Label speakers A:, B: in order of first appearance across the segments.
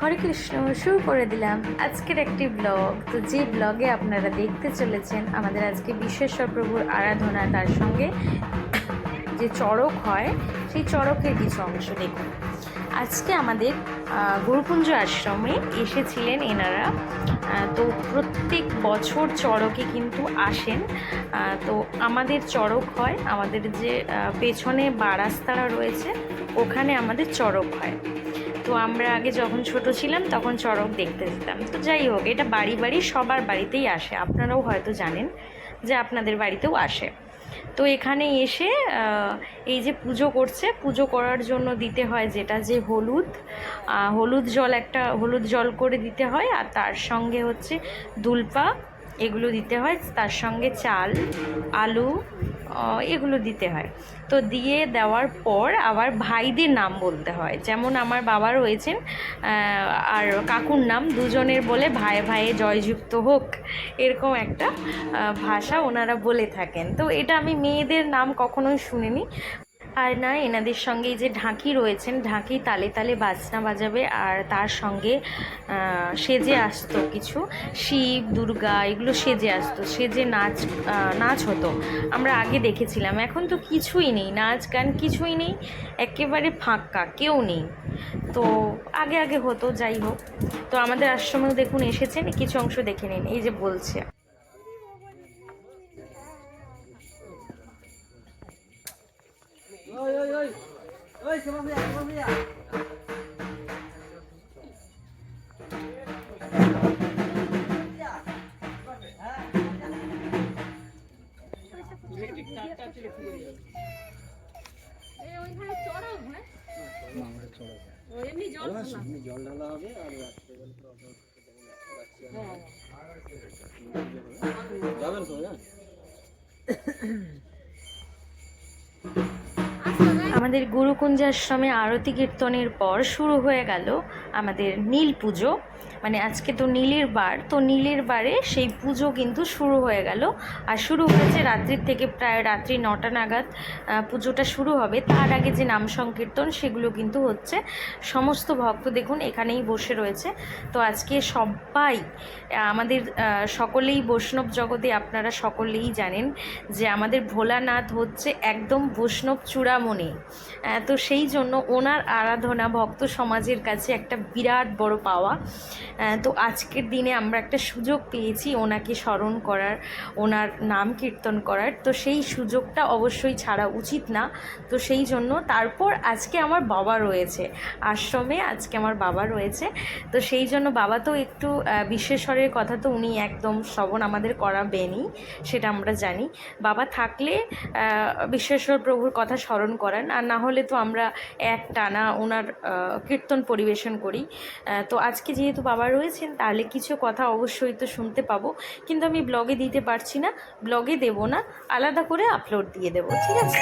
A: হরে কৃষ্ণ শুরু করে দিলাম আজকের একটি ব্লগ তো যে ব্লগে আপনারা দেখতে চলেছেন আমাদের আজকে বিশ্বেশ্বর প্রভুর আরাধনা তার সঙ্গে যে চড়ক হয় সেই চড়কের কিছু অংশ দেখুন। আজকে আমাদের আহ, গুরুকুঞ্জ আশ্রমে এসেছিলেন এনারা। তো প্রত্যেক বছর চড়কে কিন্তু আসেন। তো আমাদের চড়ক হয় আমাদের যে পেছনে বারাস্তারা রয়েছে ওখানে আমাদের চড়ক হয়। তো আমরা আগে যখন ছোট ছিলাম তখন চড়ক দেখতে যেতাম। তো যাই হোক, এটা বাড়ি বাড়ি, সবার বাড়িতেই আসে। আপনারাও হয়তো জানেন যে আপনাদের বাড়িতেও আসে। তো এখানে এসে এই যে পুজো করছে, পুজো করার জন্য দিতে হয় যেটা যে হলুদ হলুদ জল একটা, হলুদ জল করে দিতে হয় আর তার সঙ্গে হচ্ছে দুলপা, এগুলো দিতে হয়। তার সঙ্গে চাল, আলু এগুলো দিতে হয়। তো দিয়ে দেওয়ার পর আবার ভাইদের নাম বলতে হয়। যেমন আমার বাবা রয়েছেন আর কাকুর নাম দুজনের বলে ভাই ভাইয়ে জয়যুক্ত হোক এরকম একটা ভাষা ওনারা বলে থাকেন। তো এটা আমি মেয়েদের নাম কখনোই শুনিনি। আর না, এনাদের সঙ্গে যে ঢাকি রয়েছেন, ঢাকি তালে তালে বাজনা বাজাবে আর তার সঙ্গে সেজে আসতো কিছু। শিব, দুর্গা, এগুলো সেজে আসতো, সেজে নাচ নাচ হতো। আমরা আগে দেখেছিলাম, এখন তো কিছুই নেই, নাচ গান কিছুই নেই, একেবারে ফাঁকা, কেউ নেই। তো আগে আগে হতো, যাই হোক। তো আমাদের আশ্রমেও দেখুন এসেছেন, কিছু অংশ দেখে নিন, এই যে বলছে।
B: জল ঢালা হবে আর যাবেন তো
A: আমাদের গুরুকুঞ্জাশ্রমে আরতি কীর্তনের পর শুরু হয়ে গেল আমাদের নীল পুজো। মানে আজকে তো নীলের বার, তো নীলের বারে সেই পুজো কিন্তু শুরু হয়ে গেল। আর শুরু হয়েছে রাত্রির থেকে প্রায় রাত্রি নটা নাগাদ পুজোটা শুরু হবে। তার আগে যে নাম সংকীর্তন সেগুলো কিন্তু হচ্ছে। সমস্ত ভক্ত দেখুন এখানেই বসে রয়েছে। তো আজকে সবাই আমাদের সকলেই বৈষ্ণব জগতে আপনারা সকলেই জানেন যে আমাদের ভোলানাথ হচ্ছে একদম বৈষ্ণব চূড়ামণি। তো সেই জন্য ওনার আরাধনা ভক্ত সমাজের কাছে একটা বিরাট বড় পাওয়া। তো আজকের দিনে আমরা একটা সুযোগ পেয়েছি ওনাকে স্মরণ করার, ওনার নাম কীর্তন করার। তো সেই সুযোগটা অবশ্যই ছাড়া উচিত না। তো সেই জন্য তারপর আজকে আমার বাবা রয়েছে, আশ্রমে আজকে আমার বাবা রয়েছে। তো সেই জন্য বাবা তো একটু বিশ্বেশ্বরের কথা তো উনি একদম শ্রবণ আমাদের করাবেনই, সেটা আমরা জানি। বাবা থাকলে বিশ্বেশ্বর প্রভুর কথা স্মরণ করান, আর না হলে তো আমরা এক টানা ওনার কীর্তন পরিবেশন করি। তো আজকে যেহেতু বাবা রয়েছেন, তাহলে কিছু কথা অবশ্যই তো শুনতে পাবো। কিন্তু আমি ব্লগে দিতে পারছি না ব্লগে দেবো না, আলাদা করে আপলোড দিয়ে দেবো, ঠিক আছে?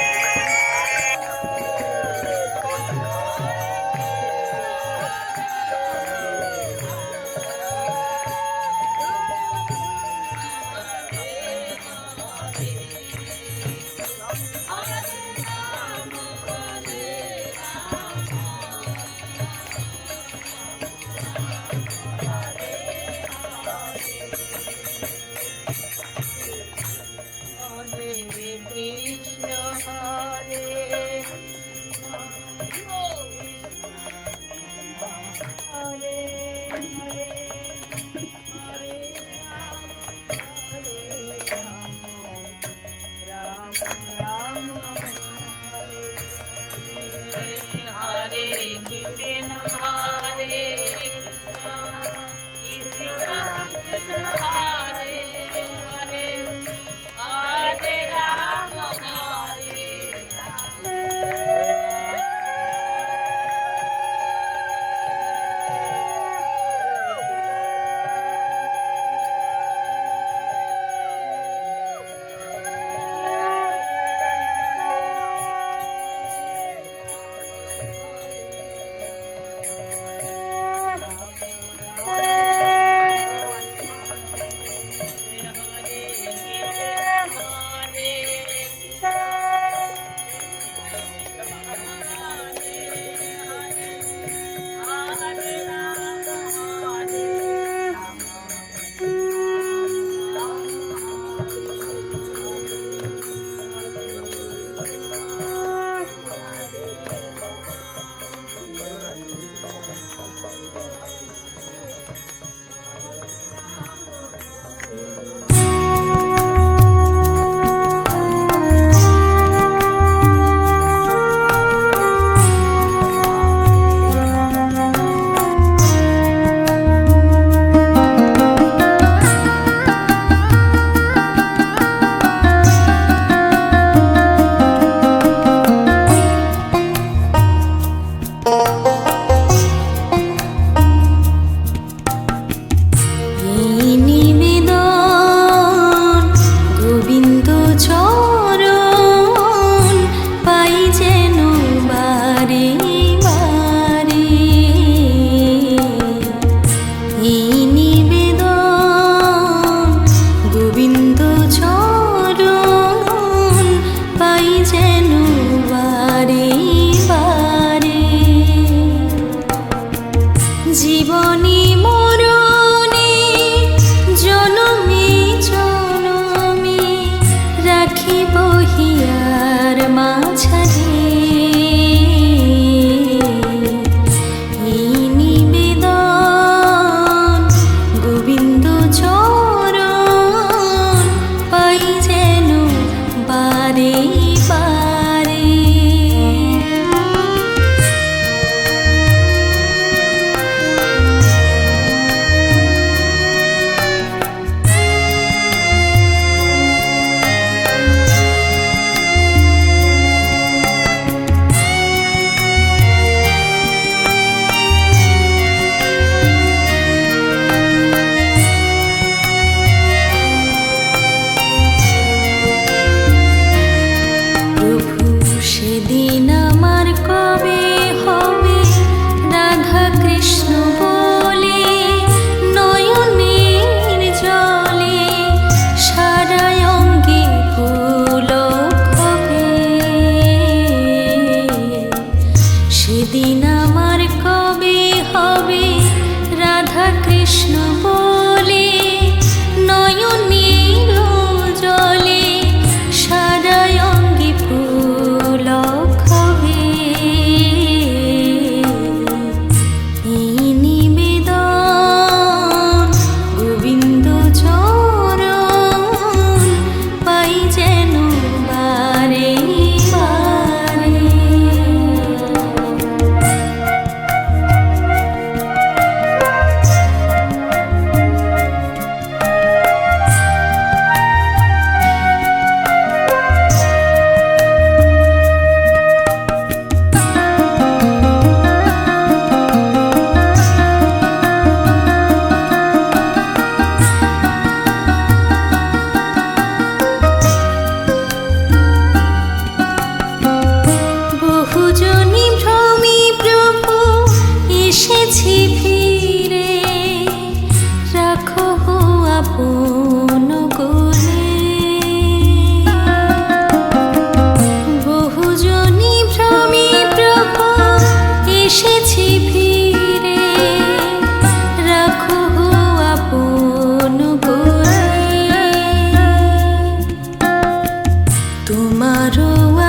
C: তোমারও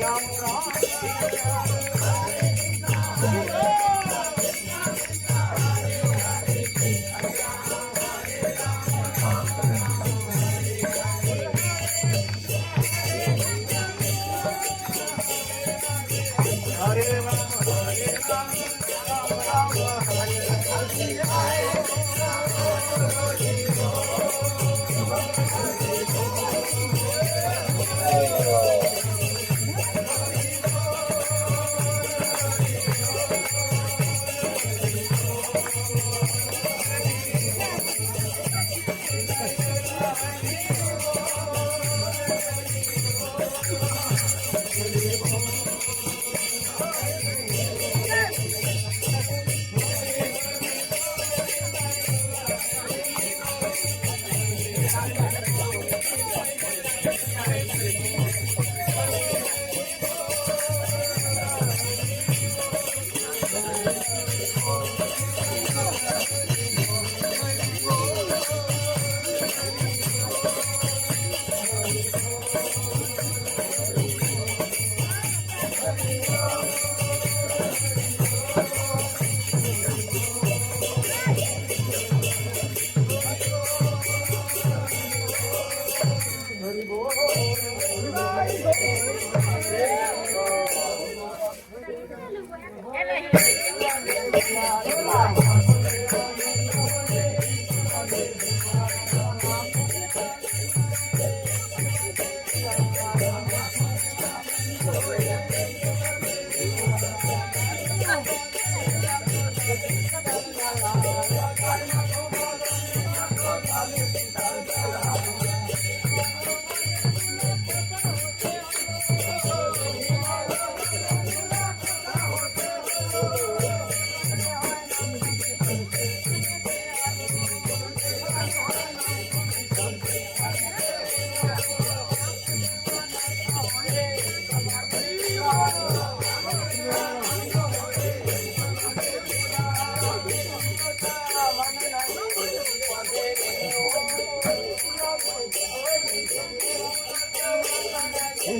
C: ராம் ராம்